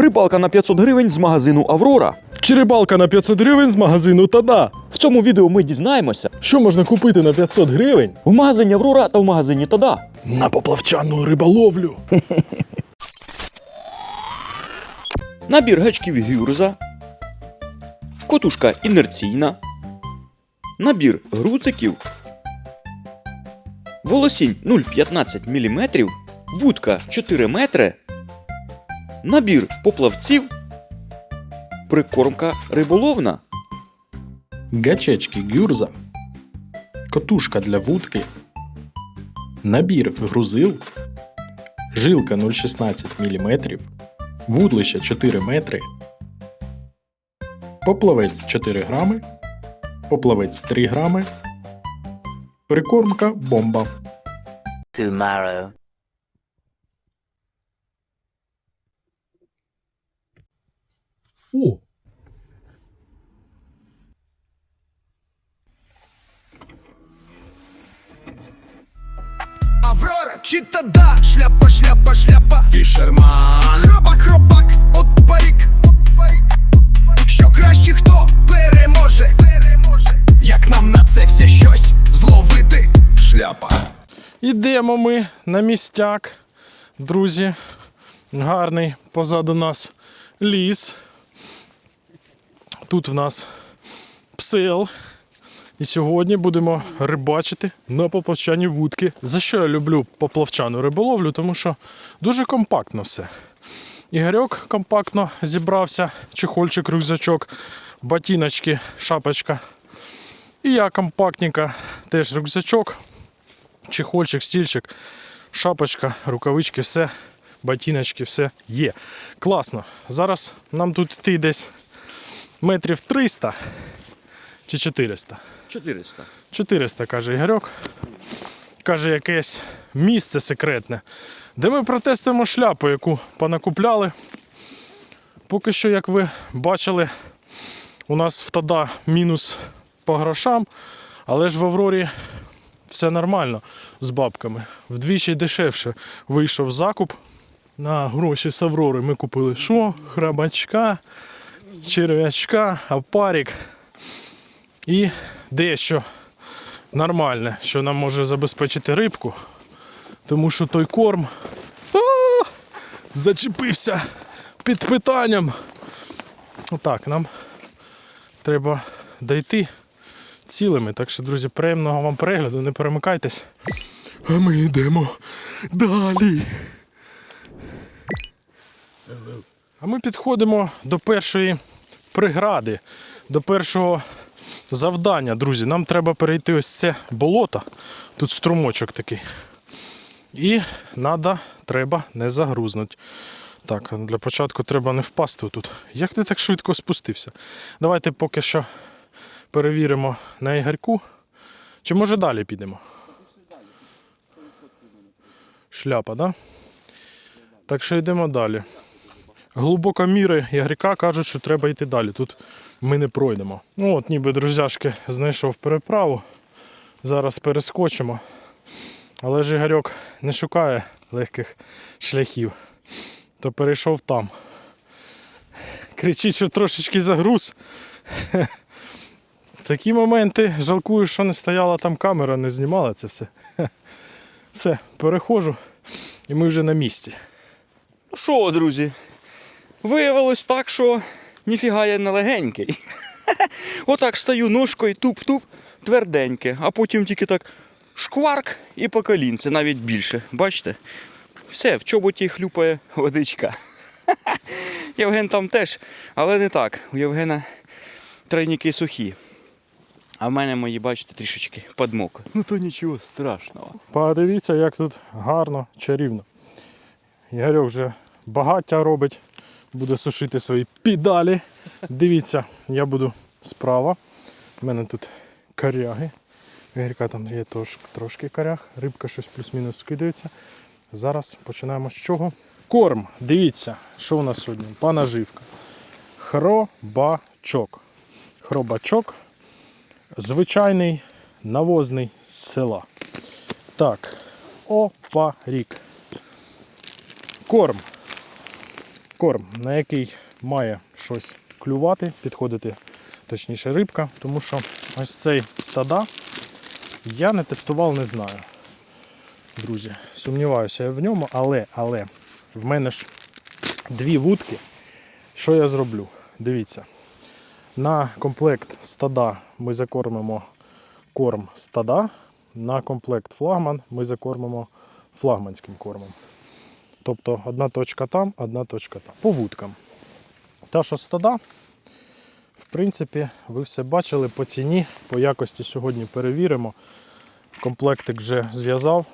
Рибалка на 500 гривень з магазину Аврора. Чи рибалка на 500 гривень з магазину Тада? В цьому відео ми дізнаємося Що можна купити на 500 гривень? в магазині Аврора та в магазині Тада. На поплавчану риболовлю. Набір гачків гюрза. Котушка інерційна. Набір груциків. Волосінь 0,15 мм. Вудка 4 метри. Набір поплавців. Прикормка риболовна. Гачечки гюрза. Котушка для вудки. Набір грузил. Жилка 0,16 мм. Вудлище 4 метри. Поплавець 4 грами. Поплавець 3 грами. Прикормка бомба. tomorrow. Чи тада, шляпа, шляпа, шляпа, Фішерман! хробак, хробак, от парік, от парік. Що краще хто переможе, переможе. Як нам на це все щось зловити, шляпа. Ідемо ми на містяк, друзі. Гарний позаду нас ліс. Тут в нас псел. І сьогодні будемо рибачити на поплавчані вудки. За що я люблю поплавчану риболовлю? Тому що дуже компактно все. Ігорьок компактно зібрався, чехольчик, рюкзачок, ботиночки, шапочка. І я компактненько, теж рюкзачок, чехольчик, стільчик, шапочка, рукавички, все, ботиночки, все є. Класно. Зараз нам тут йти десь метрів 300 чи 400. 400. 400, каже Ігорьок. Каже, якесь місце секретне, де ми протестуємо шляпу, яку понакупляли. Поки що, як ви бачили, у нас в Тада мінус по грошам, але ж в Аврорі все нормально з бабками. Вдвічі дешевше вийшов закуп. На гроші з Аврори ми купили що? Храбачка, черв'ячка, опарик і дещо нормальне, що нам може забезпечити рибку. Тому що той корм а, зачепився під питанням. Отак, нам треба дойти цілими. Так що, друзі, приємного вам перегляду, не перемикайтесь. А ми йдемо далі. А ми підходимо до першої прегради, до першого завдання, друзі. Нам треба перейти ось це болото. Тут струмочок такий. І надо, треба не загрузнути. Так, для початку треба не впасти тут. Як ти так швидко спустився? Давайте поки що перевіримо на Ігорьку. Чи може далі підемо? Шляпа? Да? Так що йдемо далі. Глибокоміри Ігорька кажуть, що треба йти далі. Тут ми не пройдемо. Ну от, ніби друзяшки знайшов переправу. Зараз перескочимо. Але ж Ігорьок не шукає легких шляхів, то перейшов там. Кричить, що трошечки загруз. В такі моменти жалкую, що не стояла там камера, не знімала це все. Все, переходжу, і ми вже на місці. Ну що, друзі? Виявилось так, що ніфіга я не легенький. Отак стою ножкою, туп-туп, тверденьке, а потім тільки так шкварк і по колінце, навіть більше. Бачите? Все, в чоботі хлюпає водичка. Євген там теж, але не так. У Євгена тройники сухі. А в мене мої, бачите, трішечки подмокли. Ну то нічого страшного. Подивіться, як тут гарно, чарівно. Ігорьок вже багаття робить, буде сушити свої педалі. Дивіться, я буду справа. У мене тут коряги. У Ігорька там є трошки коряг, рибка щось плюс-мінус скидається. Зараз починаємо з чого? Корм. Дивіться, що у нас сьогодні? Панаживка. Хробачок. Хробачок. Звичайний навозний з села. Так, опарік. Корм. Корм, на який має щось клювати, підходити, точніше рибка, тому що ось цей стада я не тестував, не знаю. Друзі, сумніваюся я в ньому, але, але в мене ж дві вудки. Що я зроблю? Дивіться. На комплект стада ми закормимо корм стада, на комплект флагман ми закормимо флагманським кормом. Тобто одна точка там, одна точка там. По вудкам. Та, що стада, в принципі, ви все бачили по ціні, по якості сьогодні перевіримо. Комплектик вже зв'язав.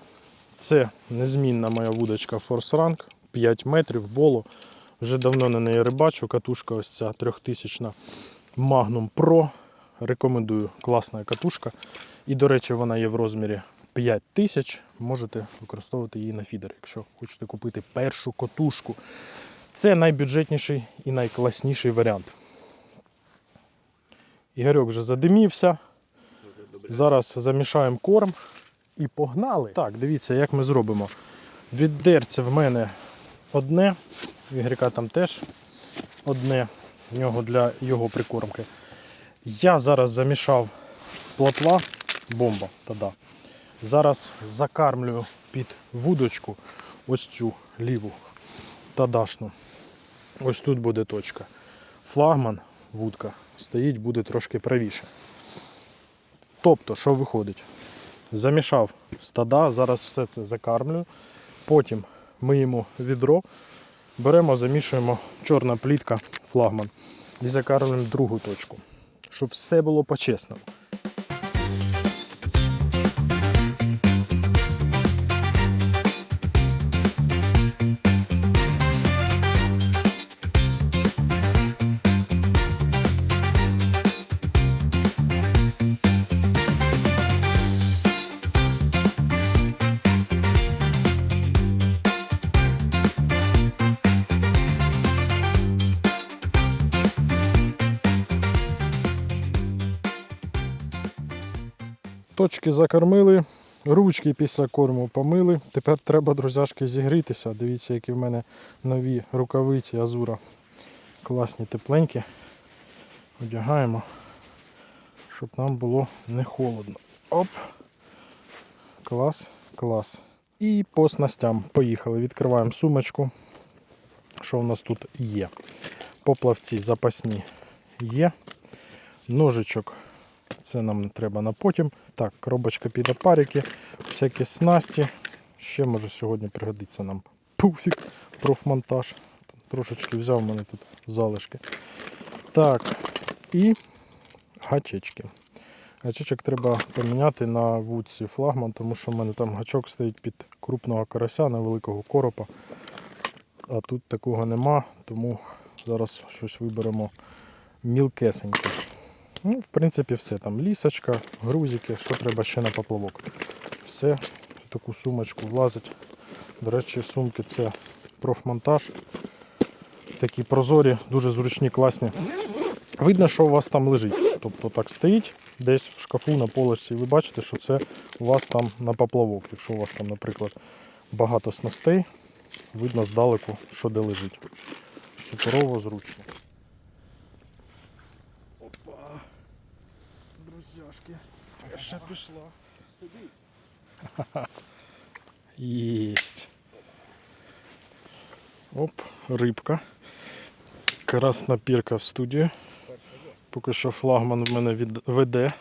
Це незмінна моя вудочка Force Rank, 5 метрів болу. Вже давно на неї рибачу. Катушка ось ця 3000 Magnum Pro. Рекомендую, класна катушка. І, до речі, вона є в розмірі 5000. Можете використовувати її на фідер, якщо хочете купити першу котушку. Це найбюджетніший і найкласніший варіант. Ігорьок вже задимівся. Зараз замішаємо корм і погнали. Так, дивіться, як ми зробимо. Віддерце в мене одне, в Ігоряка там теж одне в нього для його прикормки. Я зараз замішав плотва, бомба тоді. Зараз закармлюю під вудочку ось цю ліву тадашну. Ось тут буде точка. Флагман, вудка, стоїть, буде трошки правіше. Тобто, що виходить? Замішав стада, зараз все це закармлюю. Потім миємо відро, беремо, замішуємо чорна плітка, флагман і закармлюємо другу точку, щоб все було по-чесному. Точки закормили, ручки після корму помили. Тепер треба, друзяшки, зігрітися. Дивіться, які в мене нові рукавиці Азура. Класні, тепленькі. Одягаємо, щоб нам було не холодно. Оп. Клас, клас. І по снастям. Поїхали. Відкриваємо сумочку. Що в нас тут є? Поплавці запасні є. Ножичок це нам треба на потім. Так, коробочка під опарики, всякі снасті. Ще може сьогодні пригодиться нам пуфік, профмонтаж. Трошечки взяв в мене тут залишки. Так, і гачечки. Гачечок треба поміняти на вудці флагман, тому що в мене там гачок стоїть під крупного карася на великого коропа. А тут такого нема, тому зараз щось виберемо мілкесеньке. Ну, в принципі, все. Там лісочка, грузики, що треба ще на поплавок. Все таку сумочку влазить. До речі, сумки це профмонтаж. Такі прозорі, дуже зручні, класні. Видно, що у вас там лежить. Тобто так стоїть десь в шкафу на полочці. Ви бачите, що це у вас там на поплавок. Якщо у вас там, наприклад, багато снастей, видно здалеку, що де лежить. Суперово зручно. Друзяшки, ще пішло. Єсть. Оп, рибка. Красна пірка в студію. Поки що флагман в мене від... веде.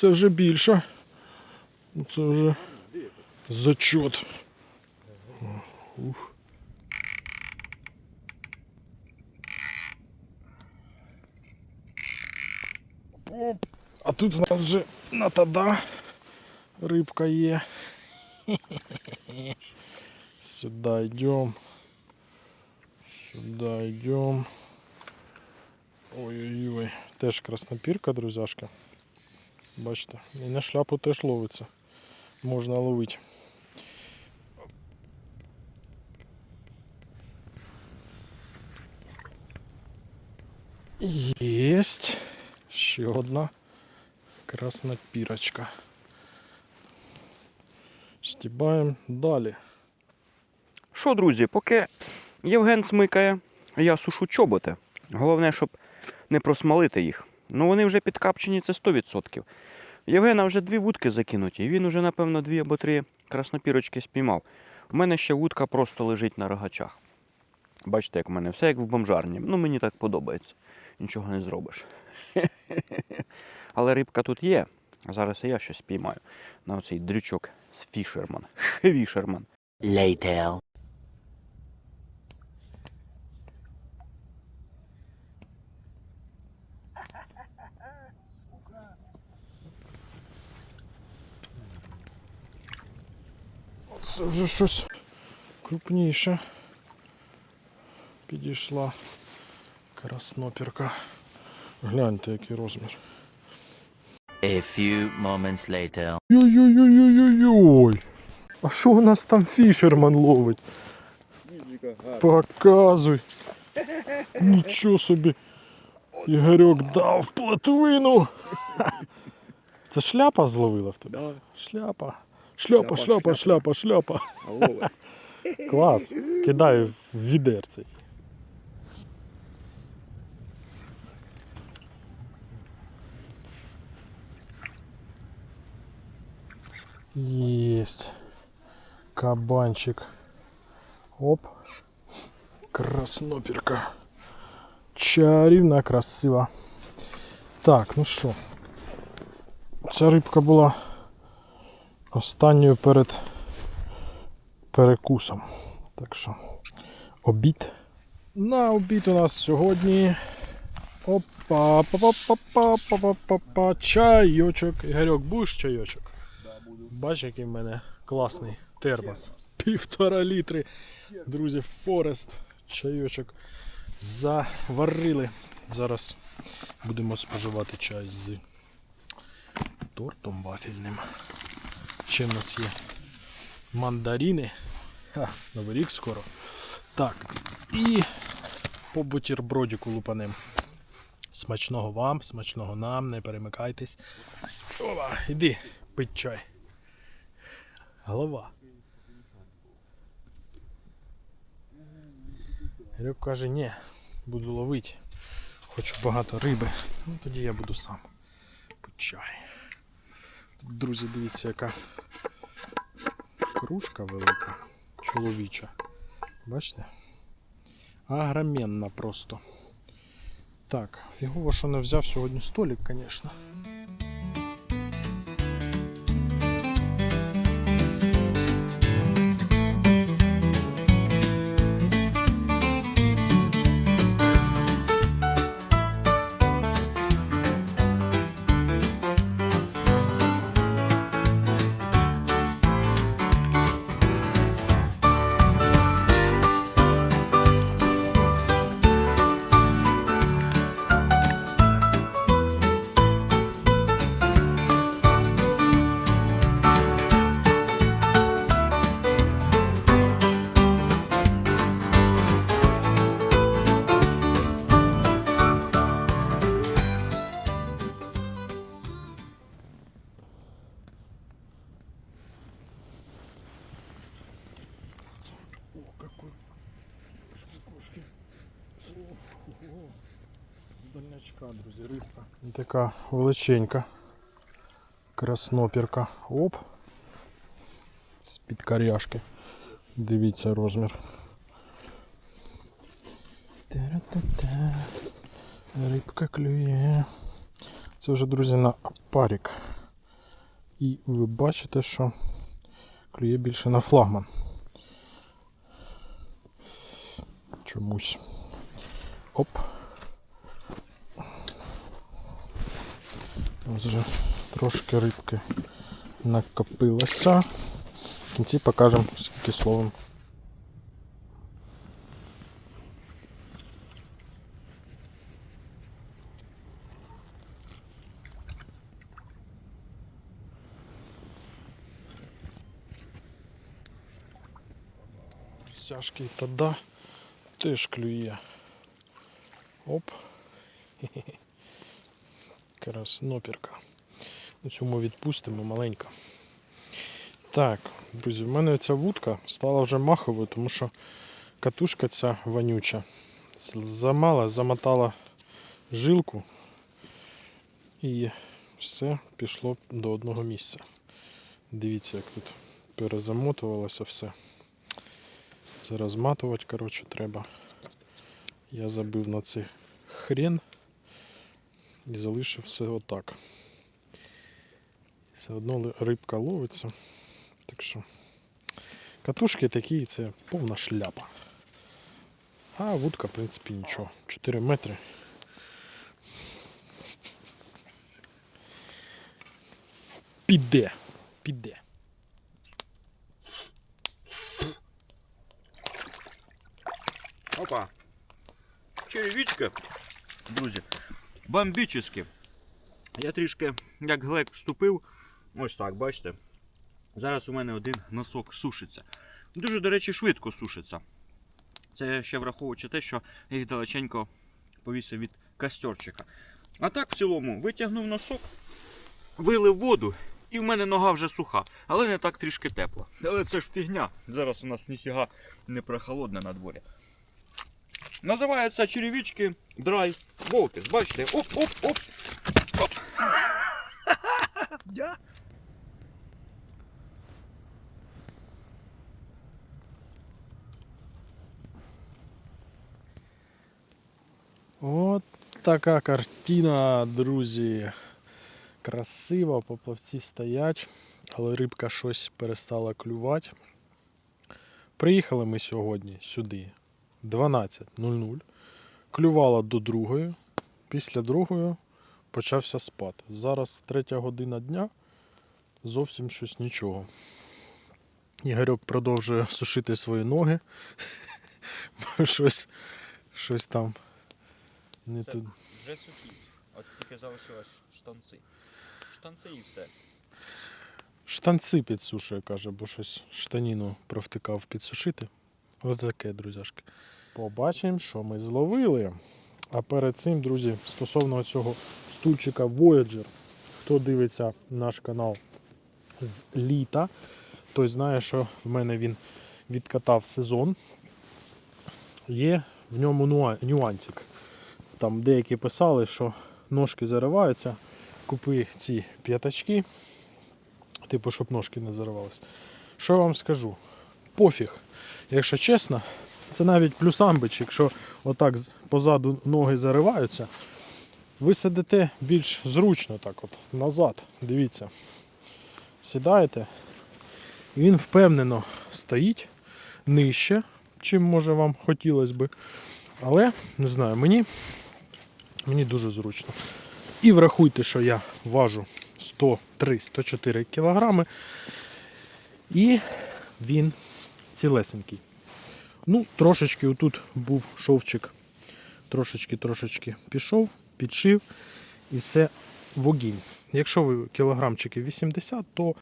Оце вже більше. Оце вже зачот. Ух. Оп. А тут у нас вже натада рибка є. Сюда йдемо. Сюда йдемо. Ой-ой-ой. Теж краснопірка, друзяшка. Бачите, і на шляпу теж ловиться. можна ловити. Єсть. Ще одна красна пірочка. Стібаємо далі. Що, друзі, поки Євген смикає, я сушу чоботи. Головне, щоб не просмалити їх. Ну вони вже підкапчені, це 100%. Євгена вже дві вудки закинуті, і він уже, напевно, дві або три краснопірочки спіймав. У мене ще вудка просто лежить на рогачах. Бачите, як в мене все як в бомжарні. Ну, мені так подобається. Нічого не зробиш. Але рибка тут є. Зараз і я щось спіймаю на оцей дрючок з фішерман. Фішерман. Later. Це вже щось крупніше. Підійшла краснопірка. Гляньте, який розмір. A few moments later. Ой-ой-ой-ой-ой. А що у нас там фішерман ловить? Показуй. Нічого собі. Ігорьок дав плотвину. Це шляпа зловила в тебе? Шляпа. Шляпа, шляпа, шляпа, шляпа. Клас. Кидаю в відерце. Есть. Кабанчик. Оп. Красноперка. Чарівна, красива. Так, ну що. Ця рибка була останньою перед перекусом. Так що, обід. На обід у нас сьогодні. Опа, па па па па па па па па чайочок. Ігорьок, будеш чайочок? Бачиш, який в мене класний термос. Півтора літри. Друзі, Форест. Чайочок заварили. Зараз будемо споживати чай з тортом вафельним. Ще в нас є мандарини. Ха, Новий рік скоро. Так. І по бутербродіку лупаним. Смачного вам, смачного нам, не перемикайтесь. Ова, іди, пить чай. Голова. Грюк каже, ні, буду ловити. Хочу багато риби. Ну тоді я буду сам. Пить чай. Друзі, дивіться, яка кружка велика, чоловіча. Бачите? Агроменна просто. Так, фігово, що не взяв сьогодні столик, звісно. Така величенька. Краснопірка. Оп. З-під коряшки. Дивіться розмір. Та-ра-та-та. Рибка клює. Це вже, друзі, на парік. І ви бачите, що клює більше на флагман. Чомусь. Оп. Ось вже трошки рибки накопилося. В кінці покажемо скільки словом. Тяжкий тоді теж клює. Оп. Хе-хе. Краснопірка. Ну, Цю ми відпустимо маленька. Так, друзі, в мене ця вудка стала вже маховою, тому що катушка ця вонюча. Замала, замотала жилку і все пішло до одного місця. Дивіться, як тут перезамотувалося все. Це розматувати, коротше, треба. Я забив на цей хрен і залишив все отак. Все одно рибка ловиться. Так що катушки такі, це повна шляпа. А вудка, в принципі, нічого. 4 метри. Піде. Піде. Опа. Черевичка, друзі, бомбічні. Я трішки, як глек вступив, ось так, бачите. Зараз у мене один носок сушиться. Дуже, до речі, швидко сушиться. Це ще враховуючи те, що я їх далеченько повісив від костерчика. А так, в цілому, витягнув носок, вилив воду, і в мене нога вже суха, але не так трішки тепла. Але це ж фігня. Зараз у нас ніфіга не прохолодне на дворі. Називаються черевички Dry Bolters. Бачите? Оп, оп, оп. Оп. Я. От така картина, друзі. Красиво, поплавці стоять, але рибка щось перестала клювати. Приїхали ми сьогодні сюди 12.00. Клювала до другої. Після другої почався спад. Зараз третя година дня. Зовсім щось нічого. Ігорьок продовжує сушити свої ноги. щось, щось там не тут. вже сухі. От тільки залишилось штанці. Штанці і все. Штанці підсушує, каже, бо щось штаніну провтикав підсушити. Ось таке, друзяшки. Побачимо, що ми зловили. А перед цим, друзі, стосовно цього стульчика Voyager, хто дивиться наш канал з літа, той знає, що в мене він відкатав сезон. Є в ньому нюансик. Там деякі писали, що ножки зариваються. Купи ці п'ятачки, типу, щоб ножки не заривались. Що я вам скажу? Пофіг. Якщо чесно, це навіть плюсамбич, якщо отак позаду ноги зариваються, ви сидите більш зручно так от, назад. Дивіться. Сідаєте, він впевнено стоїть нижче, чим може вам хотілося би. Але не знаю, мені, мені дуже зручно. І врахуйте, що я важу 103-104 кілограми. І він цілесенький. Ну, трошечки отут був шовчик. Трошечки-трошечки пішов, підшив і все вогінь. Якщо ви кілограмчики 80, то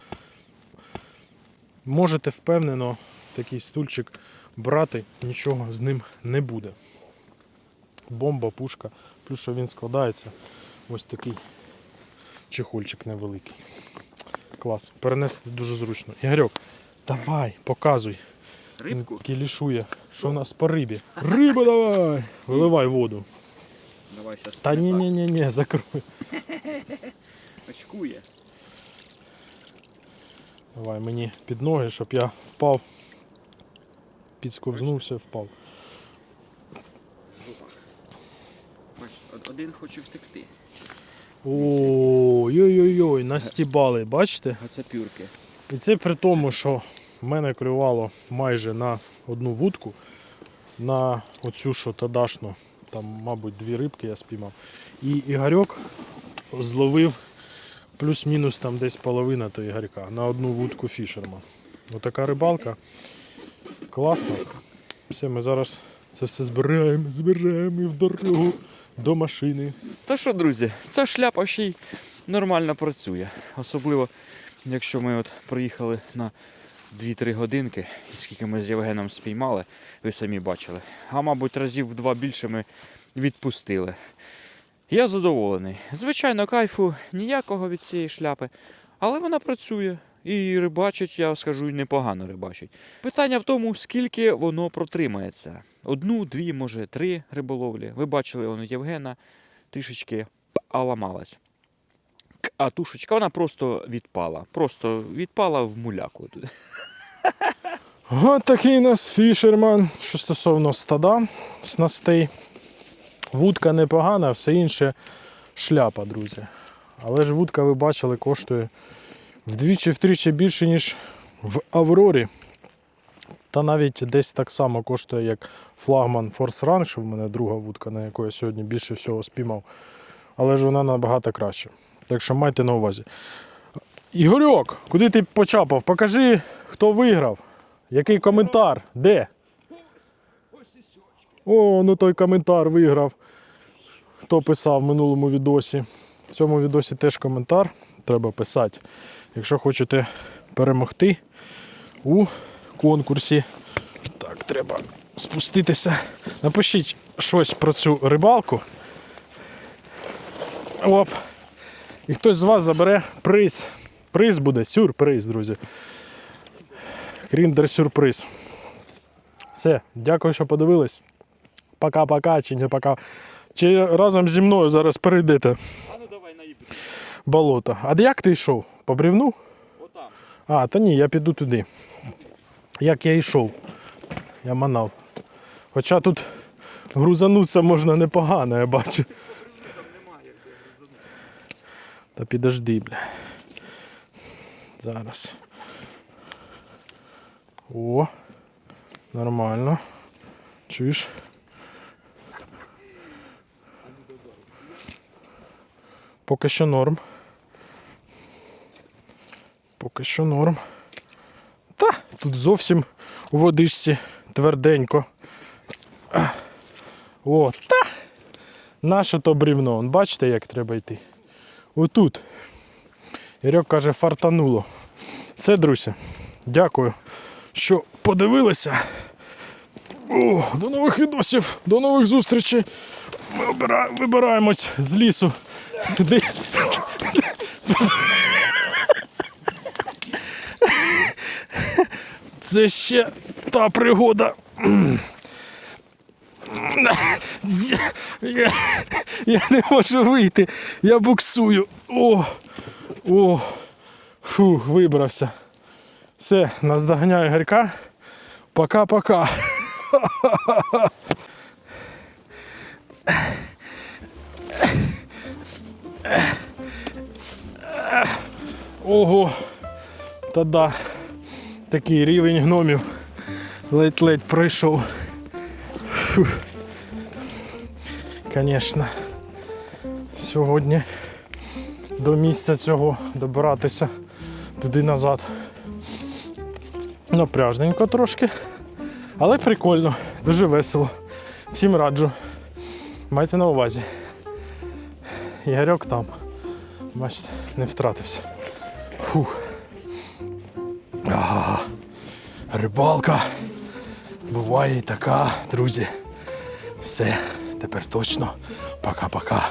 можете впевнено такий стульчик брати, нічого з ним не буде. Бомба, пушка, плюс що він складається ось такий чехольчик невеликий. Клас. Перенести дуже зручно. Ігорьок, давай, показуй. Рибку? Кілішує. Що в нас по рибі? Риба давай! Виливай воду. Давай зараз. Та ні, ні, ні, ні, закрой. Очкує. Давай мені під ноги, щоб я впав. Підсковзнувся, впав. Жопа. Бач, один хоче втекти. Ой-ой-ой, настібали, бачите? А це пюрки. І це при тому, що в мене клювало майже на одну вудку, на оцю що тадашну, там, мабуть, дві рибки я спіймав. І Ігорьок зловив плюс-мінус там десь половина то Ігорька на одну вудку фішерман. Отака рибалка. Класно. Все, ми зараз це все збираємо, збираємо і в дорогу до машини. Та що, друзі, ця шляпа ще й нормально працює. Особливо, якщо ми от приїхали на 2-3 годинки, скільки ми з Євгеном спіймали, ви самі бачили. А мабуть, разів в два більше ми відпустили. Я задоволений. Звичайно, кайфу ніякого від цієї шляпи, але вона працює. І рибачить, я скажу, і непогано рибачить. Питання в тому, скільки воно протримається. Одну, дві, може, три риболовлі. Ви бачили он у Євгена трішечки аламалась. А тушечка вона просто відпала. Просто відпала в муляку. От такий у нас фішерман, що стосовно стада, снастей. Вудка непогана, все інше шляпа, друзі. Але ж вудка, ви бачили, коштує вдвічі-втричі більше, ніж в Аврорі. Та навіть десь так само коштує, як флагман Force Run, що в мене друга вудка, на яку я сьогодні більше всього спіймав. Але ж вона набагато краще. Так що майте на увазі. Ігорьок, куди ти почапав? Покажи, хто виграв. Який коментар? Де? О, ну той коментар виграв. Хто писав в минулому відосі. В цьому відосі теж коментар треба писати. Якщо хочете перемогти у конкурсі. Так, треба спуститися. Напишіть щось про цю рибалку. Оп. І хтось з вас забере приз. Приз буде, сюрприз, друзі. Кріндер сюрприз. Все, дякую, що подивились. Пока-пока, чи не пока. Чи разом зі мною зараз перейдете А ну давай наїб. болото. А як ти йшов? По брівну? А, та ні, я піду туди. Як я йшов. Я манав. Хоча тут грузануться можна непогано, я бачу. Та підожди, бля. Зараз. О, нормально. Чуєш? Поки що норм. Поки що норм. Та, тут зовсім у водичці тверденько. О, та! Наше то брівно. Бачите, як треба йти? Отут. Ірьок каже, фартануло. Це, друзі, дякую, що подивилися. О, до нових відосів, до нових зустрічей. Ми обира- вибираємось з лісу. Це ще та пригода. Я, я, не можу вийти. Я буксую. О, о, фу, вибрався. Все, наздоганяю Гарька. Пока-пока. Ого. Та да. Такий рівень гномів. Ледь-ледь пройшов. Фу. Звісно. Сьогодні до місця цього добиратися туди назад. Напряжненько трошки. Але прикольно, дуже весело. Всім раджу. Майте на увазі. Ігорьок там. Бачите, не втратився. Фух. А, рибалка. Буває і така, друзі. Все, тепер точно. Пока-пока.